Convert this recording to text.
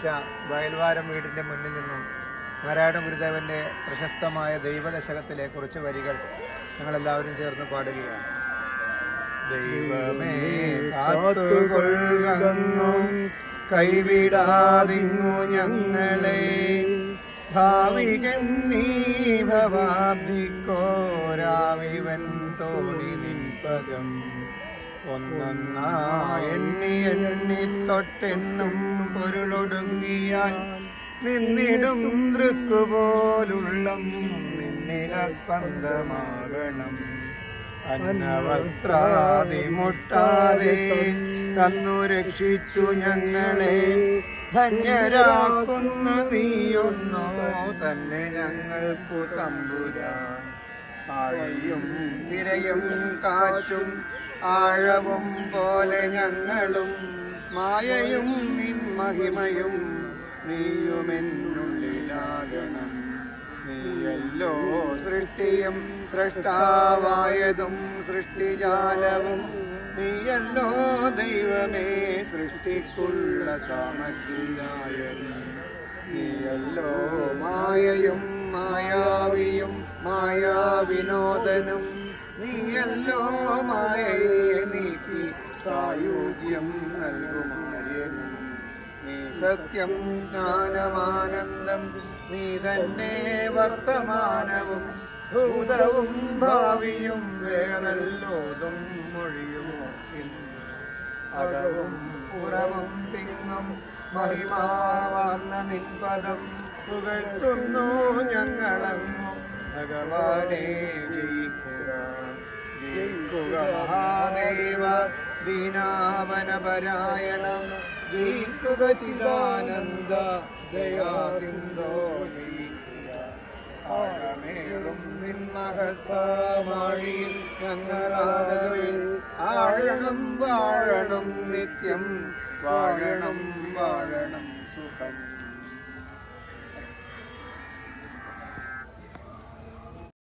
നിർമ്മിച്ച വയൽവാരം വീടിന്റെ മുന്നിൽ നിന്നും നാരായണ ഗുരുദേവന്റെ പ്രശസ്തമായ ദൈവദശകത്തിലെ കുറച്ച് വരികൾ ഞങ്ങളെല്ലാവരും ചേർന്ന് പാടുകയാണ്. ദൈവമേ കാത്തുകൊള്ളുന്നു കൈവിടാതിങ്ങു ഞങ്ങളെ. ഭാവികൻ നീ ഭവാബ്ദിക്കോരാവിവൻ തോണി നിൻപകം ഒന്നൊന്നാ എണ്ണി എണ്ണി തൊട്ടെണ്ണും പൊരുളൊടുങ്ങിയാൽ നിന്നിടും ദൃക്കുപോലുള്ളം നിന്നില സ്പന്ദമാകണം. മുട്ടാതെ തന്നു രക്ഷിച്ചു ഞങ്ങളെ. ധന്യരാക്കുന്ന നീയൊന്നോ തന്നെ ഞങ്ങൾക്കു തമ്പുരാൻ. ആഴിയും തിരയും കാറ്റും ആഴവും പോലെ ഞങ്ങളും മായയും നിൻ മഹിമയും നീയുമെന്നുള്ളിലാകണം. നീയല്ലോ സൃഷ്ടിയും സൃഷ്ടാവായതും സൃഷ്ടിജാലവും. നീയല്ലോ ദൈവമേ സൃഷ്ടിക്കുള്ള സാമഗ്രിയായതും. നീയല്ലോ മായയും മായാവിയും മായാവിനോദനും നീയല്ലോ മായയെ നീക്കി സായുജ്യം നൽകുമാര്യനും നീ സത്യം ജ്ഞാനമാനന്ദം നീ തന്നെ വർത്തമാനവും ഭൂതവും ഭാവിയും വേറല്ലോതും മൊഴിയും അകവും പുറവും തിങ്ങും മഹിമാർന്ന നിൻപദം പുകഴ്ത്തുന്നു ഞങ്ങളങ്ങും. ഭഗവാനെ ജയിക്കുക ജയിക്കുക മഹാദേവ ദീനാവനപരായണം ജയിക്കുക ചിദാനന്ദ ദയാസിന്ധോ ആഴമേറും നിന്മഹസാമാഴിയിൽ ഞങ്ങളാകവേ ആഴണം വാഴണം നിത്യം വാഴണം വാഴണം